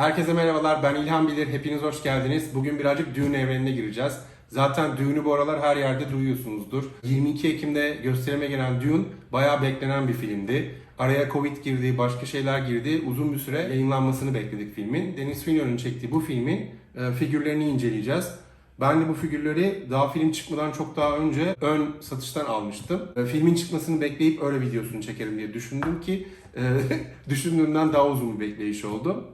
Herkese merhabalar, ben İlhan Bilir. Hepiniz hoş geldiniz. Bugün birazcık düğün evrenine gireceğiz. Zaten düğünü bu aralar her yerde duyuyorsunuzdur. 22 Ekim'de gösterime gelen Düğün bayağı beklenen bir filmdi. Araya Covid girdi, başka şeyler girdi. Uzun bir süre yayınlanmasını bekledik filmin. Denis Villeneuve'ın çektiği bu filmin e, figürlerini inceleyeceğiz. Ben de bu figürleri daha film çıkmadan çok daha önce ön satıştan almıştım. E, Filmin çıkmasını bekleyip öyle videosunu çekerim diye düşündüm ki e, düşündüğümden daha uzun bir bekleyiş oldu.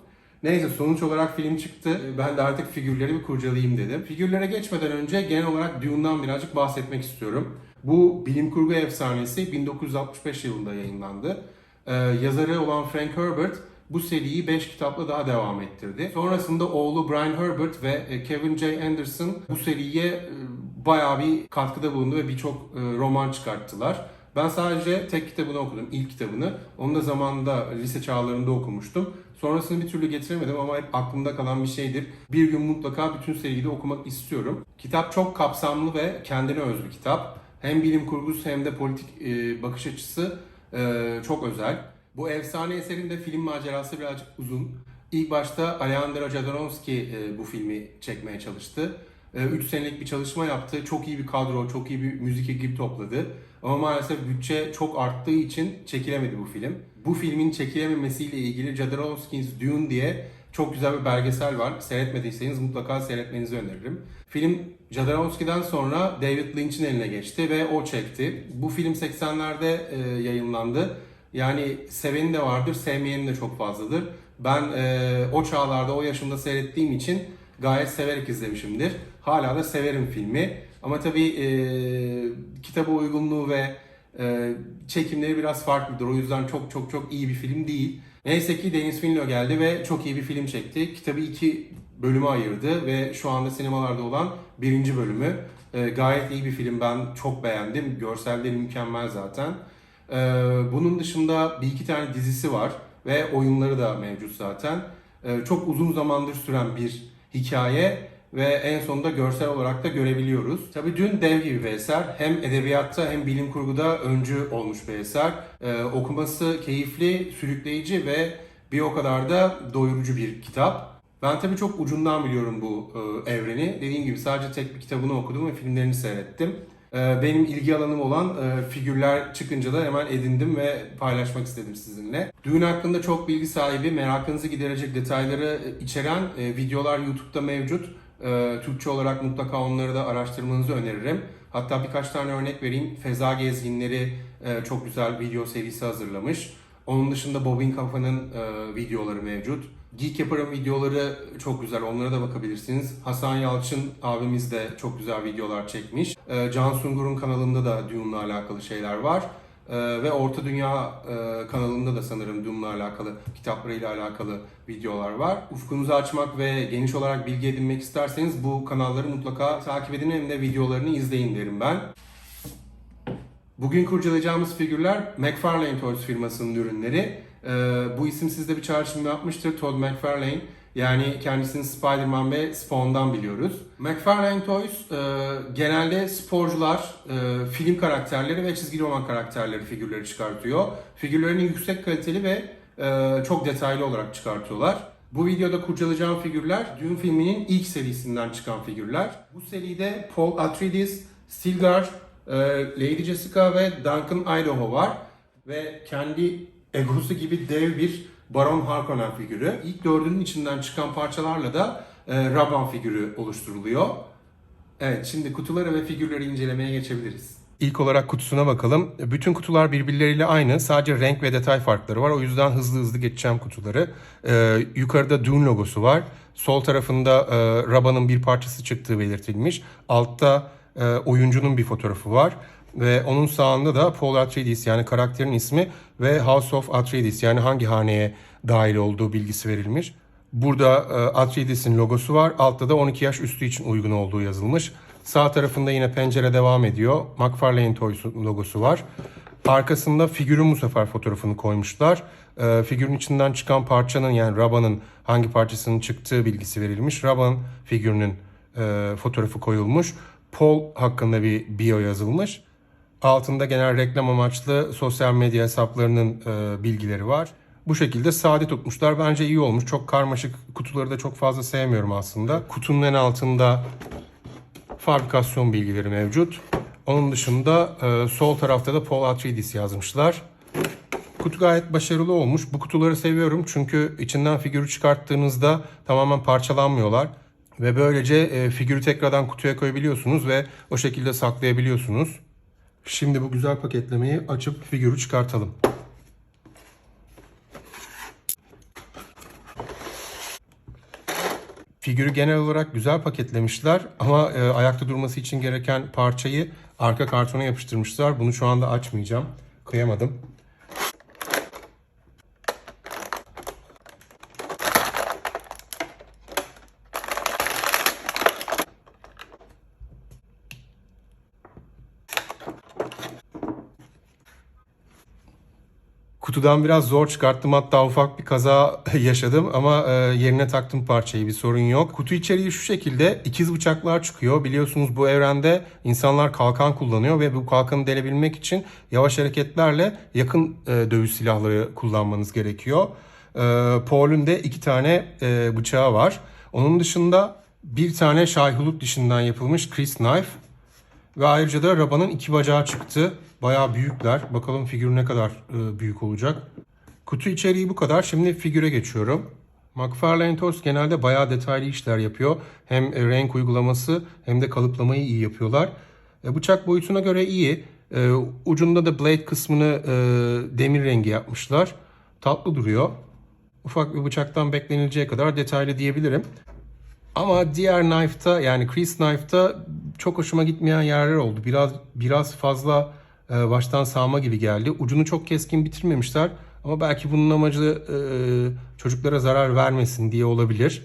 Neyse sonuç olarak film çıktı. E, Ben de artık figürleri bir kurcalayayım dedim. Figürlere geçmeden önce genel olarak Dune'dan birazcık bahsetmek istiyorum. Bu bilim kurgu efsanesi 1965 yılında yayınlandı. Ee, yazarı olan Frank Herbert bu seriyi 5 kitapla daha devam ettirdi. Sonrasında oğlu Brian Herbert ve e, Kevin J. Anderson bu seriye e, bayağı bir katkıda bulundu ve birçok roman çıkarttılar. Ben sadece tek kitabını okudum, ilk kitabını. Onu da zamanında lise çağlarında okumuştum. Sonrasını bir türlü getiremedim ama hep aklımda kalan bir şeydir. Bir gün mutlaka bütün seriyi de okumak istiyorum. Kitap çok kapsamlı ve kendine öz bir kitap. Hem bilim kurgusu hem de politik e, bakış açısı e, çok özel. Bu efsane eserin de film macerası birazcık uzun. İlk başta Alejandro Jodorowsky e, bu filmi çekmeye çalıştı. 3 senelik bir çalışma yaptı. Çok iyi bir kadro, çok iyi bir müzik ekibi topladı. Ama maalesef bütçe çok arttığı için çekilemedi bu film. Bu filmin çekilememesiyle ilgili Jodorowsky's Dune diye çok güzel bir belgesel var. Seyretmediyseniz mutlaka seyretmenizi öneririm. Film Jodorowsky'den sonra David Lynch'in eline geçti ve o çekti. Bu film 80'lerde e, yayınlandı. Yani seveni de vardır, sevmeyeni de çok fazladır. Ben e, o çağlarda, o yaşımda seyrettiğim için gayet severek izlemişimdir. Hala da severim filmi. Ama tabii e, kitaba uygunluğu ve e, çekimleri biraz farklıdır. O yüzden çok çok çok iyi bir film değil. Neyse ki Denis Villeneuve geldi ve çok iyi bir film çekti. Kitabı iki bölüme ayırdı ve şu anda sinemalarda olan birinci bölümü. E, gayet iyi bir film. Ben çok beğendim. Görselleri mükemmel zaten. E, bunun dışında bir iki tane dizisi var ve oyunları da mevcut zaten. E, çok uzun zamandır süren bir hikaye ve en sonunda görsel olarak da görebiliyoruz. Tabii dün dev gibi bir eser. Hem edebiyatta hem bilim kurguda öncü olmuş bir eser. Ee, okuması keyifli, sürükleyici ve bir o kadar da doyurucu bir kitap. Ben tabii çok ucundan biliyorum bu e, evreni. Dediğim gibi sadece tek bir kitabını okudum ve filmlerini seyrettim. Ee, benim ilgi alanım olan e, figürler çıkınca da hemen edindim ve paylaşmak istedim sizinle. Düğün hakkında çok bilgi sahibi, merakınızı giderecek detayları e, içeren e, videolar YouTube'da mevcut. E, Türkçe olarak mutlaka onları da araştırmanızı öneririm. Hatta birkaç tane örnek vereyim. Feza Gezginleri e, çok güzel video serisi hazırlamış. Onun dışında Bobin Kafa'nın e, videoları mevcut. Geek Yapar'ın videoları çok güzel. Onlara da bakabilirsiniz. Hasan Yalçın abimiz de çok güzel videolar çekmiş. E, Can Sungur'un kanalında da Dune'la alakalı şeyler var. E, ve Orta Dünya e, kanalında da sanırım Dune'la alakalı, kitaplarıyla alakalı videolar var. Ufkunuzu açmak ve geniş olarak bilgi edinmek isterseniz bu kanalları mutlaka takip edin hem de videolarını izleyin derim ben. Bugün kurcalayacağımız figürler McFarlane Toys firmasının ürünleri. Ee, bu isim sizde bir çağrışım yapmıştır. Todd McFarlane. Yani kendisini Spider-Man ve Spawn'dan biliyoruz. McFarlane Toys e, genelde sporcular, e, film karakterleri ve çizgi roman karakterleri figürleri çıkartıyor. Figürlerini yüksek kaliteli ve e, çok detaylı olarak çıkartıyorlar. Bu videoda kurcalayacağım figürler Dune filminin ilk serisinden çıkan figürler. Bu seride Paul Atreides, Stilgar, e, Lady Jessica ve Duncan Idaho var. Ve kendi egosu gibi dev bir Baron Harkonnen figürü. İlk dördünün içinden çıkan parçalarla da e, Raban figürü oluşturuluyor. Evet, şimdi kutuları ve figürleri incelemeye geçebiliriz. İlk olarak kutusuna bakalım. Bütün kutular birbirleriyle aynı. Sadece renk ve detay farkları var. O yüzden hızlı hızlı geçeceğim kutuları. Ee, yukarıda Dune logosu var. Sol tarafında e, Raban'ın bir parçası çıktığı belirtilmiş. Altta e, oyuncunun bir fotoğrafı var. Ve onun sağında da Paul Atreides yani karakterin ismi ve House of Atreides yani hangi haneye dahil olduğu bilgisi verilmiş. Burada e, Atreides'in logosu var. Altta da 12 yaş üstü için uygun olduğu yazılmış. Sağ tarafında yine pencere devam ediyor. McFarlane Toys'un logosu var. Arkasında figürün bu sefer fotoğrafını koymuşlar. E, figürün içinden çıkan parçanın yani Raban'ın hangi parçasının çıktığı bilgisi verilmiş. Raban figürünün e, fotoğrafı koyulmuş. Paul hakkında bir bio yazılmış. Altında genel reklam amaçlı sosyal medya hesaplarının e, bilgileri var. bu şekilde sade tutmuşlar. Bence iyi olmuş. Çok karmaşık kutuları da çok fazla sevmiyorum aslında. Kutunun en altında fabrikasyon bilgileri mevcut. Onun dışında e, sol tarafta da Paul Atreides yazmışlar. Kutu gayet başarılı olmuş. Bu kutuları seviyorum çünkü içinden figürü çıkarttığınızda tamamen parçalanmıyorlar. Ve böylece e, figürü tekrardan kutuya koyabiliyorsunuz ve o şekilde saklayabiliyorsunuz. Şimdi bu güzel paketlemeyi açıp figürü çıkartalım. Figürü genel olarak güzel paketlemişler ama e, ayakta durması için gereken parçayı arka kartona yapıştırmışlar. Bunu şu anda açmayacağım. Kıyamadım. Kutudan biraz zor çıkarttım hatta ufak bir kaza yaşadım ama e, yerine taktım parçayı bir sorun yok. Kutu içeriği şu şekilde ikiz bıçaklar çıkıyor. Biliyorsunuz bu evrende insanlar kalkan kullanıyor ve bu kalkanı delebilmek için yavaş hareketlerle yakın e, dövüş silahları kullanmanız gerekiyor. E, Paul'un de iki tane e, bıçağı var. Onun dışında bir tane Şahhulut dişinden yapılmış Chris Knife ve ayrıca da Raba'nın iki bacağı çıktı. Bayağı büyükler. Bakalım figür ne kadar e, büyük olacak. Kutu içeriği bu kadar. Şimdi figüre geçiyorum. McFarlane Toys genelde bayağı detaylı işler yapıyor. Hem renk uygulaması hem de kalıplamayı iyi yapıyorlar. E, bıçak boyutuna göre iyi. E, ucunda da blade kısmını demir rengi yapmışlar. Tatlı duruyor. Ufak bir bıçaktan beklenileceği kadar detaylı diyebilirim. Ama diğer knife'ta yani Chris knife'ta çok hoşuma gitmeyen yerler oldu. Biraz biraz fazla e, baştan sağma gibi geldi. Ucunu çok keskin bitirmemişler. Ama belki bunun amacı e, çocuklara zarar vermesin diye olabilir.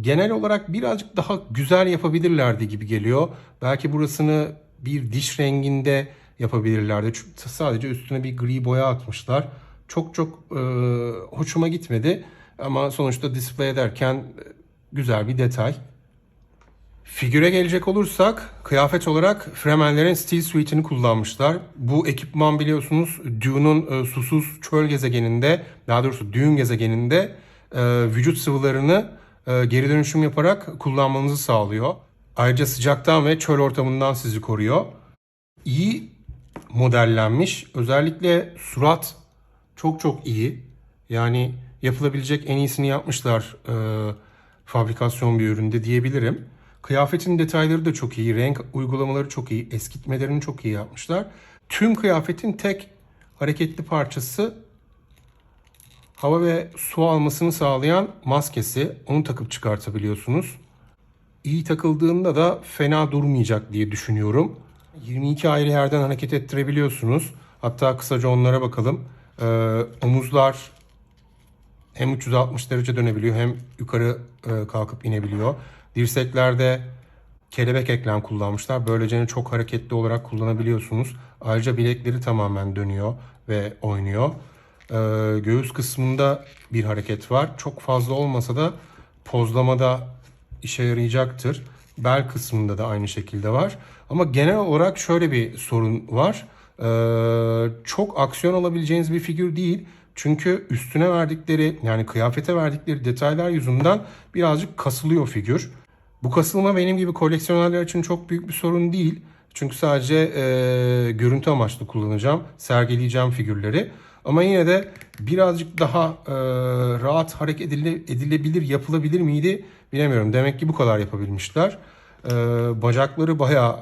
Genel olarak birazcık daha güzel yapabilirlerdi gibi geliyor. Belki burasını bir diş renginde yapabilirlerdi. Çünkü sadece üstüne bir gri boya atmışlar. Çok çok e, hoşuma gitmedi. Ama sonuçta display ederken güzel bir detay. Figüre gelecek olursak kıyafet olarak Fremenlerin Steel Suite'ini kullanmışlar. Bu ekipman biliyorsunuz Dune'un e, susuz çöl gezegeninde daha doğrusu Dune gezegeninde e, vücut sıvılarını e, geri dönüşüm yaparak kullanmanızı sağlıyor. Ayrıca sıcaktan ve çöl ortamından sizi koruyor. İyi modellenmiş. Özellikle surat çok çok iyi. Yani yapılabilecek en iyisini yapmışlar e, fabrikasyon bir üründe diyebilirim. Kıyafetin detayları da çok iyi, renk uygulamaları çok iyi, eskitmelerini çok iyi yapmışlar. Tüm kıyafetin tek hareketli parçası hava ve su almasını sağlayan maskesi. Onu takıp çıkartabiliyorsunuz. İyi takıldığında da fena durmayacak diye düşünüyorum. 22 ayrı yerden hareket ettirebiliyorsunuz. Hatta kısaca onlara bakalım. Ee, omuzlar hem 360 derece dönebiliyor hem yukarı e, kalkıp inebiliyor. Dirseklerde kelebek eklem kullanmışlar. Böylece çok hareketli olarak kullanabiliyorsunuz. Ayrıca bilekleri tamamen dönüyor ve oynuyor. Ee, göğüs kısmında bir hareket var. Çok fazla olmasa da pozlamada işe yarayacaktır. Bel kısmında da aynı şekilde var. Ama genel olarak şöyle bir sorun var. Ee, çok aksiyon alabileceğiniz bir figür değil. Çünkü üstüne verdikleri yani kıyafete verdikleri detaylar yüzünden birazcık kasılıyor figür. Bu kasılma benim gibi koleksiyonerler için çok büyük bir sorun değil. Çünkü sadece e, görüntü amaçlı kullanacağım, sergileyeceğim figürleri. Ama yine de birazcık daha e, rahat hareket edile, edilebilir, yapılabilir miydi bilemiyorum. Demek ki bu kadar yapabilmişler. E, bacakları bayağı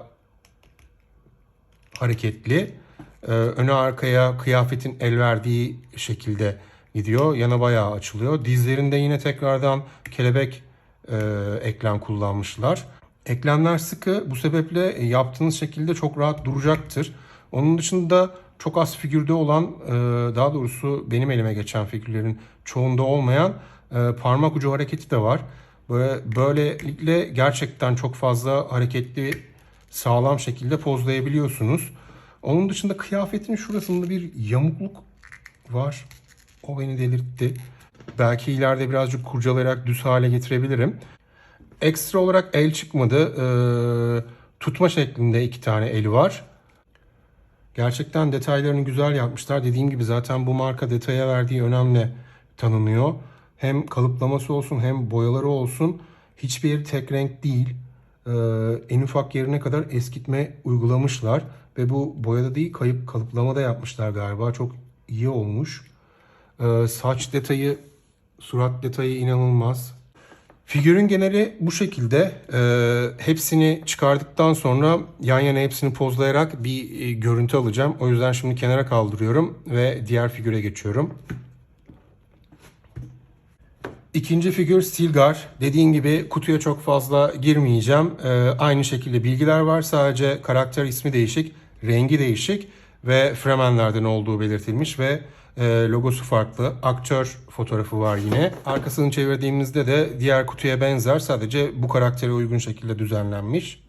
hareketli. E, öne arkaya kıyafetin el verdiği şekilde gidiyor. Yana bayağı açılıyor. Dizlerinde yine tekrardan kelebek e, eklem kullanmışlar. Eklemler sıkı bu sebeple yaptığınız şekilde çok rahat duracaktır. Onun dışında çok az figürde olan e, daha doğrusu benim elime geçen figürlerin çoğunda olmayan e, parmak ucu hareketi de var. Böyle böylelikle gerçekten çok fazla hareketli sağlam şekilde pozlayabiliyorsunuz. Onun dışında kıyafetin şurasında bir yamukluk var. O beni delirtti. Belki ileride birazcık kurcalayarak düz hale getirebilirim. Ekstra olarak el çıkmadı. Ee, tutma şeklinde iki tane eli var. Gerçekten detaylarını güzel yapmışlar. Dediğim gibi zaten bu marka detaya verdiği önemli tanınıyor. Hem kalıplaması olsun hem boyaları olsun hiçbir tek renk değil. Ee, en ufak yerine kadar eskitme uygulamışlar. Ve bu boyada değil kayıp kalıplamada yapmışlar galiba. Çok iyi olmuş. Ee, saç detayı, surat detayı inanılmaz. Figürün geneli bu şekilde. Ee, hepsini çıkardıktan sonra yan yana hepsini pozlayarak bir e, görüntü alacağım. O yüzden şimdi kenara kaldırıyorum ve diğer figüre geçiyorum. İkinci figür Stilgar. Dediğim gibi kutuya çok fazla girmeyeceğim. Ee, aynı şekilde bilgiler var. Sadece karakter ismi değişik, rengi değişik ve Fremenlerden olduğu belirtilmiş ve e, logosu farklı. Aktör fotoğrafı var yine. Arkasını çevirdiğimizde de diğer kutuya benzer. Sadece bu karaktere uygun şekilde düzenlenmiş.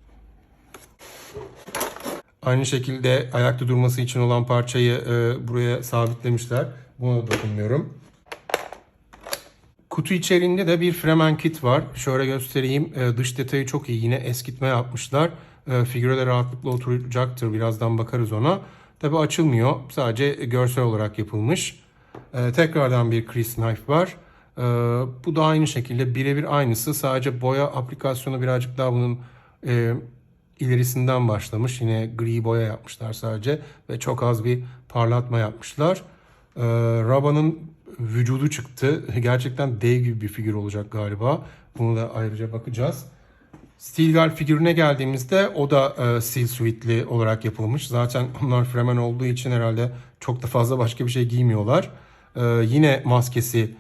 Aynı şekilde ayakta durması için olan parçayı e, buraya sabitlemişler. Buna dokunmuyorum. Kutu içerisinde de bir Fremen kit var. Şöyle göstereyim. Ee, dış detayı çok iyi. Yine eskitme yapmışlar. Ee, figüre de rahatlıkla oturacaktır. Birazdan bakarız ona. Tabi açılmıyor. Sadece görsel olarak yapılmış. Ee, tekrardan bir crease knife var. Ee, bu da aynı şekilde birebir aynısı. Sadece boya aplikasyonu birazcık daha bunun e, ilerisinden başlamış. Yine gri boya yapmışlar sadece. Ve çok az bir parlatma yapmışlar. Raba'nın vücudu çıktı. Gerçekten dev gibi bir figür olacak galiba. Bunu da ayrıca bakacağız. Stilgar figürüne geldiğimizde o da e, Steel Suite'li olarak yapılmış. Zaten onlar Fremen olduğu için herhalde çok da fazla başka bir şey giymiyorlar. E, yine maskesi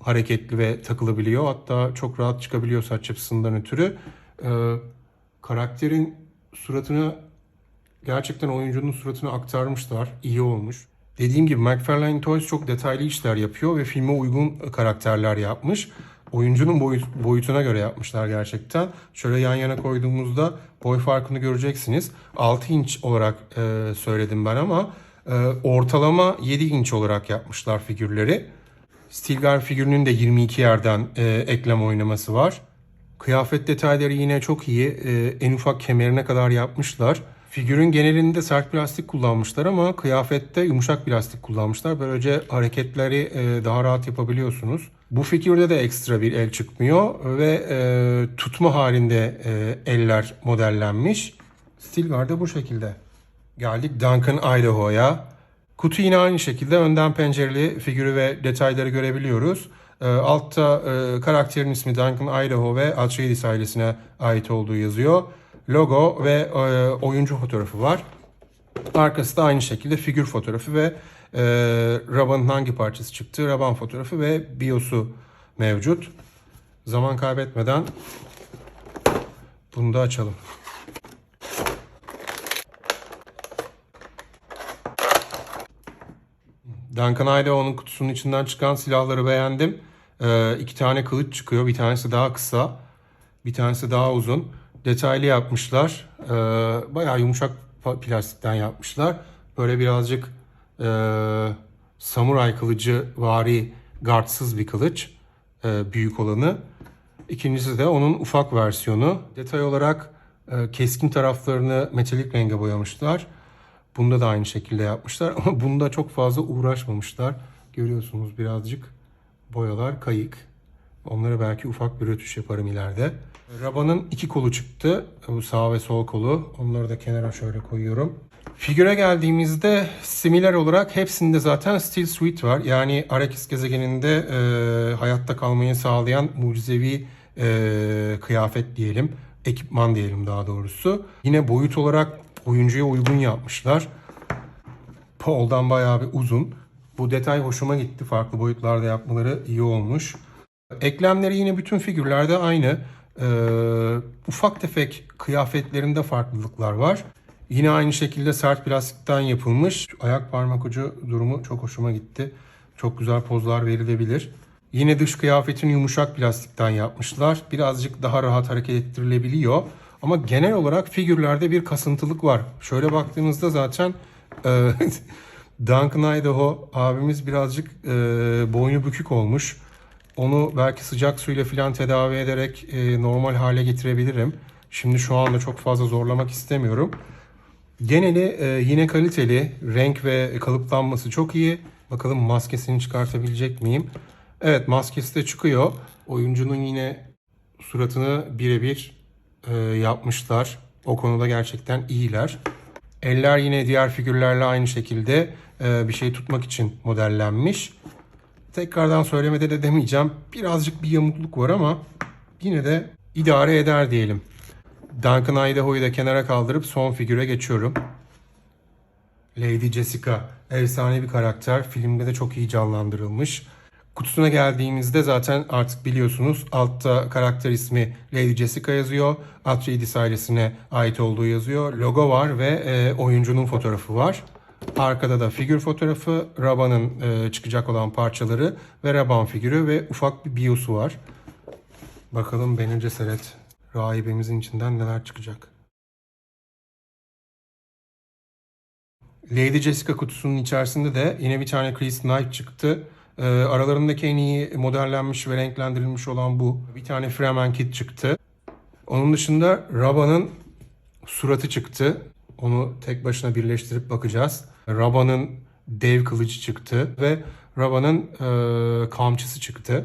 hareketli ve takılabiliyor. Hatta çok rahat çıkabiliyor saç yapısından ötürü. E, karakterin suratını gerçekten oyuncunun suratını aktarmışlar. İyi olmuş. Dediğim gibi McFarlane Toys çok detaylı işler yapıyor ve filme uygun karakterler yapmış. Oyuncunun boyut- boyutuna göre yapmışlar gerçekten. Şöyle yan yana koyduğumuzda boy farkını göreceksiniz. 6 inç olarak e, söyledim ben ama e, ortalama 7 inç olarak yapmışlar figürleri. Stilgar figürünün de 22 yerden e, eklem oynaması var. Kıyafet detayları yine çok iyi. E, en ufak kemerine kadar yapmışlar. Figürün genelinde sert plastik kullanmışlar ama kıyafette yumuşak plastik kullanmışlar. Böylece hareketleri e, daha rahat yapabiliyorsunuz. Bu figürde de ekstra bir el çıkmıyor ve e, tutma halinde e, eller modellenmiş. Stilgar da bu şekilde. Geldik Duncan Idaho'ya. Kutu yine aynı şekilde önden pencereli figürü ve detayları görebiliyoruz. E, altta e, karakterin ismi Duncan Idaho ve Atreides ailesine ait olduğu yazıyor. Logo ve e, oyuncu fotoğrafı var. Arkası da aynı şekilde figür fotoğrafı ve e, Raban'ın hangi parçası çıktığı Raban fotoğrafı ve biosu mevcut. Zaman kaybetmeden bunu da açalım. Duncan Idaho'nun kutusunun içinden çıkan silahları beğendim. Ee, iki tane kılıç çıkıyor. Bir tanesi daha kısa. Bir tanesi daha uzun. Detaylı yapmışlar. Ee, bayağı yumuşak plastikten yapmışlar. Böyle birazcık e, samuray kılıcı vari gardсız bir kılıç. e, büyük olanı. İkincisi de onun ufak versiyonu. Detay olarak e, keskin taraflarını metalik renge boyamışlar. Bunda da aynı şekilde yapmışlar ama bunda çok fazla uğraşmamışlar. Görüyorsunuz birazcık boyalar kayık. Onlara belki ufak bir rötuş yaparım ileride. Raban'ın iki kolu çıktı. Bu sağ ve sol kolu. Onları da kenara şöyle koyuyorum. Figüre geldiğimizde similar olarak hepsinde zaten Steel Suite var. Yani Arrakis gezegeninde e, hayatta kalmayı sağlayan mucizevi e, kıyafet diyelim. Ekipman diyelim daha doğrusu. Yine boyut olarak oyuncuya uygun yapmışlar. Paul'dan bayağı bir uzun. Bu detay hoşuma gitti. Farklı boyutlarda yapmaları iyi olmuş. Eklemleri yine bütün figürlerde aynı. Ee, ufak tefek kıyafetlerinde farklılıklar var. Yine aynı şekilde sert plastikten yapılmış. Ayak parmak ucu durumu çok hoşuma gitti. Çok güzel pozlar verilebilir. Yine dış kıyafetin yumuşak plastikten yapmışlar. Birazcık daha rahat hareket ettirilebiliyor. Ama genel olarak figürlerde bir kasıntılık var. Şöyle baktığınızda zaten e, Duncan Idaho abimiz birazcık e, boynu bükük olmuş. Onu belki sıcak suyla falan tedavi ederek e, normal hale getirebilirim. Şimdi şu anda çok fazla zorlamak istemiyorum. Geneli e, yine kaliteli, renk ve kalıplanması çok iyi. Bakalım maskesini çıkartabilecek miyim? Evet maskesi de çıkıyor. Oyuncunun yine suratını birebir e, yapmışlar. O konuda gerçekten iyiler. Eller yine diğer figürlerle aynı şekilde e, bir şey tutmak için modellenmiş. Tekrardan söylemede de demeyeceğim. Birazcık bir yamukluk var ama yine de idare eder diyelim. Duncan Idaho'yu da kenara kaldırıp son figüre geçiyorum. Lady Jessica efsane bir karakter. Filmde de çok iyi canlandırılmış. Kutusuna geldiğimizde zaten artık biliyorsunuz altta karakter ismi Lady Jessica yazıyor. Atreides ailesine ait olduğu yazıyor. Logo var ve e, oyuncunun fotoğrafı var. Arkada da figür fotoğrafı, Raban'ın e, çıkacak olan parçaları ve Raban figürü ve ufak bir biosu var. Bakalım Bene Cesaret rahibemizin içinden neler çıkacak. Lady Jessica kutusunun içerisinde de yine bir tane Chris Knight çıktı. Ee, aralarındaki en iyi modellenmiş ve renklendirilmiş olan bu. Bir tane Fremen Kit çıktı. Onun dışında Raban'ın suratı çıktı. Onu tek başına birleştirip bakacağız. Raban'ın dev kılıcı çıktı ve Raban'ın e, kamçısı çıktı.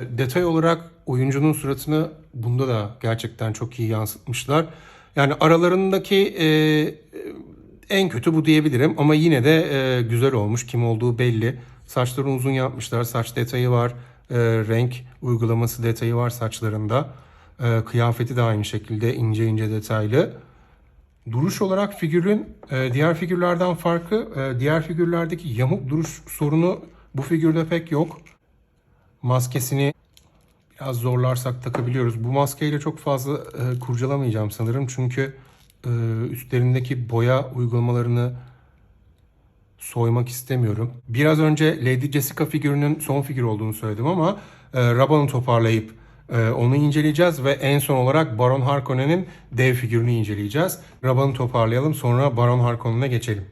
Detay olarak oyuncunun suratını bunda da gerçekten çok iyi yansıtmışlar. Yani aralarındaki e, en kötü bu diyebilirim ama yine de e, güzel olmuş. Kim olduğu belli. Saçlarını uzun yapmışlar. Saç detayı var. E, renk uygulaması detayı var saçlarında. E, kıyafeti de aynı şekilde ince ince detaylı. Duruş olarak figürün e, diğer figürlerden farkı, e, diğer figürlerdeki yamuk duruş sorunu bu figürde pek yok. Maskesini biraz zorlarsak takabiliyoruz. Bu maskeyle çok fazla e, kurcalamayacağım sanırım çünkü e, üstlerindeki boya uygulamalarını soymak istemiyorum. Biraz önce Lady Jessica figürünün son figür olduğunu söyledim ama e, Raban'ı toparlayıp e, onu inceleyeceğiz ve en son olarak Baron Harkonnen'in dev figürünü inceleyeceğiz. Raban'ı toparlayalım sonra Baron Harkonnen'e geçelim.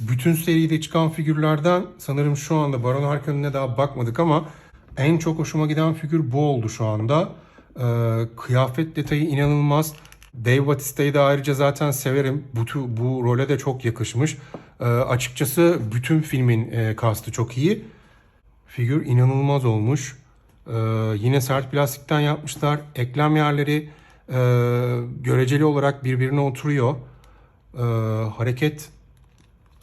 Bütün seride çıkan figürlerden sanırım şu anda Baron Harkonnen'e daha bakmadık ama en çok hoşuma giden figür bu oldu şu anda. Ee, kıyafet detayı inanılmaz. Dave Bautista'yı da ayrıca zaten severim. Bu, bu role de çok yakışmış. Ee, açıkçası bütün filmin e, kastı çok iyi. Figür inanılmaz olmuş. Ee, yine sert plastikten yapmışlar. Eklem yerleri e, göreceli olarak birbirine oturuyor. Ee, hareket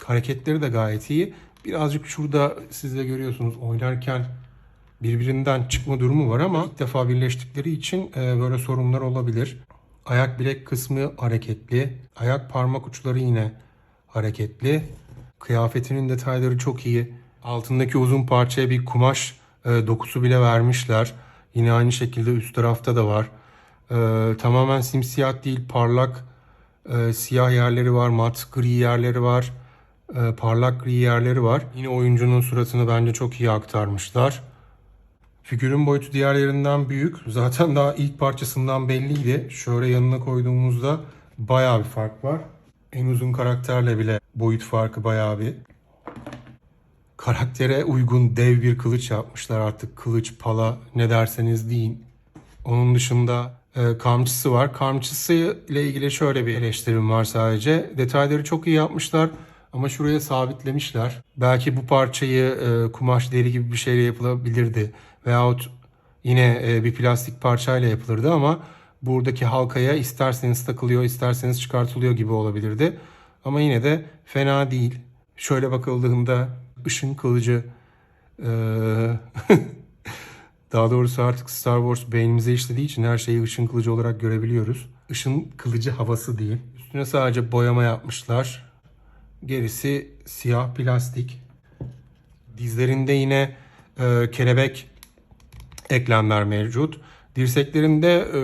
hareketleri de gayet iyi. Birazcık şurada siz de görüyorsunuz oynarken birbirinden çıkma durumu var ama ilk defa birleştikleri için e, böyle sorunlar olabilir. Ayak bilek kısmı hareketli. Ayak parmak uçları yine hareketli. Kıyafetinin detayları çok iyi. Altındaki uzun parçaya bir kumaş e, dokusu bile vermişler. Yine aynı şekilde üst tarafta da var. E, tamamen simsiyah değil parlak siyah yerleri var, mat gri yerleri var, parlak gri yerleri var. Yine oyuncunun suratını bence çok iyi aktarmışlar. Figürün boyutu diğerlerinden büyük. Zaten daha ilk parçasından belliydi. Şöyle yanına koyduğumuzda bayağı bir fark var. En uzun karakterle bile boyut farkı bayağı bir. Karaktere uygun dev bir kılıç yapmışlar artık. Kılıç, pala ne derseniz deyin. Onun dışında e, kamçısı var. Kamçısı ile ilgili şöyle bir eleştirim var sadece. Detayları çok iyi yapmışlar ama şuraya sabitlemişler. Belki bu parçayı e, kumaş deri gibi bir şeyle yapılabilirdi. Veyahut yine e, bir plastik parçayla yapılırdı ama buradaki halkaya isterseniz takılıyor, isterseniz çıkartılıyor gibi olabilirdi. Ama yine de fena değil. Şöyle bakıldığında ışın kılıcı e, Daha doğrusu artık Star Wars beynimize işlediği için her şeyi ışın kılıcı olarak görebiliyoruz. Işın kılıcı havası diyeyim. Üstüne sadece boyama yapmışlar. Gerisi siyah plastik. Dizlerinde yine e, kelebek eklemler mevcut. Dirseklerinde e,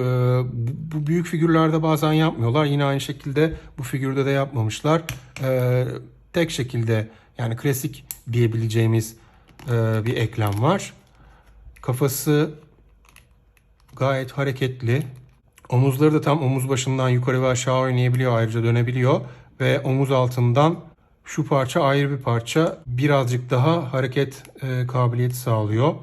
bu, büyük figürlerde bazen yapmıyorlar. Yine aynı şekilde bu figürde de yapmamışlar. E, tek şekilde yani klasik diyebileceğimiz e, bir eklem var. Kafası gayet hareketli. Omuzları da tam omuz başından yukarı ve aşağı oynayabiliyor. Ayrıca dönebiliyor. Ve omuz altından şu parça ayrı bir parça. Birazcık daha hareket e, kabiliyeti sağlıyor.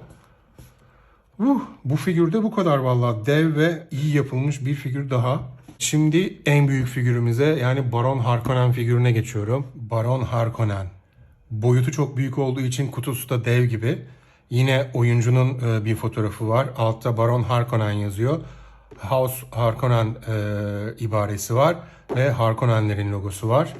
Uh, bu figürde bu kadar vallahi dev ve iyi yapılmış bir figür daha. Şimdi en büyük figürümüze yani Baron Harkonnen figürüne geçiyorum. Baron Harkonnen. Boyutu çok büyük olduğu için kutusu da dev gibi. Yine oyuncunun e, bir fotoğrafı var. Altta Baron Harkonnen yazıyor. House Harkonnen e, ibaresi var ve Harkonnenlerin logosu var.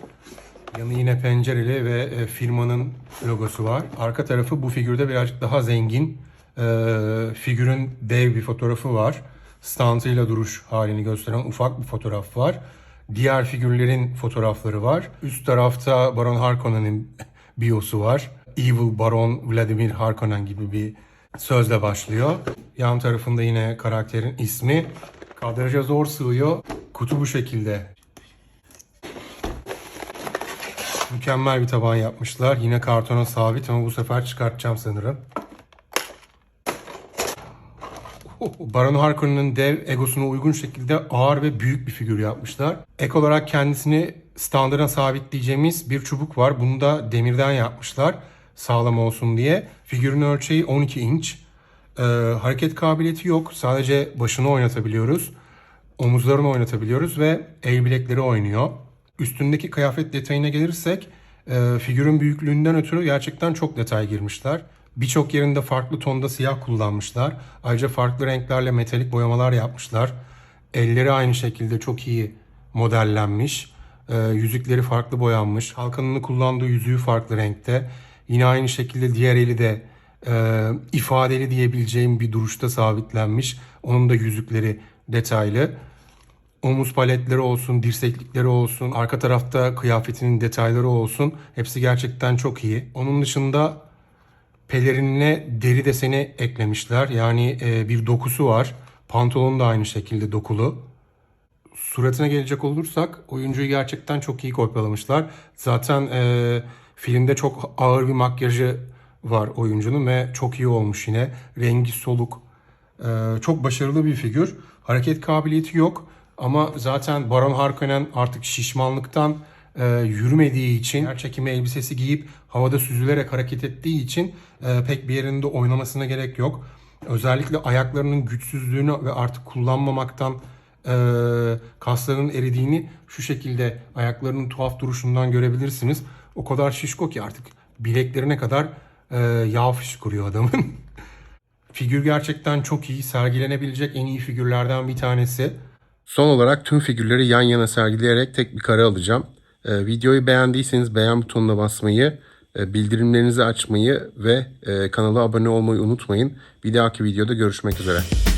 Yanı yine pencereli ve e, firmanın logosu var. Arka tarafı bu figürde birazcık daha zengin. E, figürün dev bir fotoğrafı var. Stantıyla duruş halini gösteren ufak bir fotoğraf var. Diğer figürlerin fotoğrafları var. Üst tarafta Baron Harkonnen'in biosu var. Evil Baron Vladimir Harkonnen gibi bir sözle başlıyor. Yan tarafında yine karakterin ismi. Kadraja zor sığıyor. Kutu bu şekilde. Mükemmel bir taban yapmışlar. Yine kartona sabit ama bu sefer çıkartacağım sanırım. Baron Harkonnen'ın dev egosuna uygun şekilde ağır ve büyük bir figür yapmışlar. Ek olarak kendisini standına sabitleyeceğimiz bir çubuk var. Bunu da demirden yapmışlar sağlam olsun diye. Figürün ölçeği 12 inç. Ee, hareket kabiliyeti yok. Sadece başını oynatabiliyoruz. Omuzlarını oynatabiliyoruz ve el bilekleri oynuyor. Üstündeki kıyafet detayına gelirsek e, figürün büyüklüğünden ötürü gerçekten çok detay girmişler. Birçok yerinde farklı tonda siyah kullanmışlar. Ayrıca farklı renklerle metalik boyamalar yapmışlar. Elleri aynı şekilde çok iyi modellenmiş. E, yüzükleri farklı boyanmış. Halkanını kullandığı yüzüğü farklı renkte. Yine aynı şekilde diğer eli de e, ifadeli diyebileceğim bir duruşta sabitlenmiş. Onun da yüzükleri detaylı omuz paletleri olsun, dirseklikleri olsun, arka tarafta kıyafetinin detayları olsun. Hepsi gerçekten çok iyi. Onun dışında pelerinine deri deseni eklemişler. Yani e, bir dokusu var. Pantolon da aynı şekilde dokulu. Suratına gelecek olursak oyuncuyu gerçekten çok iyi kopyalamışlar. Zaten e, filmde çok ağır bir makyajı var oyuncunun ve çok iyi olmuş yine. Rengi soluk. E, çok başarılı bir figür. Hareket kabiliyeti yok. Ama zaten Baron Harkonnen artık şişmanlıktan e, yürümediği için, yer çekimi elbisesi giyip havada süzülerek hareket ettiği için e, pek bir yerinde oynamasına gerek yok. Özellikle ayaklarının güçsüzlüğünü ve artık kullanmamaktan e, kaslarının eridiğini şu şekilde ayaklarının tuhaf duruşundan görebilirsiniz. O kadar şişko ki artık bileklerine kadar e, yağ fışkırıyor adamın. Figür gerçekten çok iyi. Sergilenebilecek en iyi figürlerden bir tanesi. Son olarak tüm figürleri yan yana sergileyerek tek bir kare alacağım. Ee, videoyu beğendiyseniz beğen butonuna basmayı, e, bildirimlerinizi açmayı ve e, kanala abone olmayı unutmayın. Bir dahaki videoda görüşmek üzere.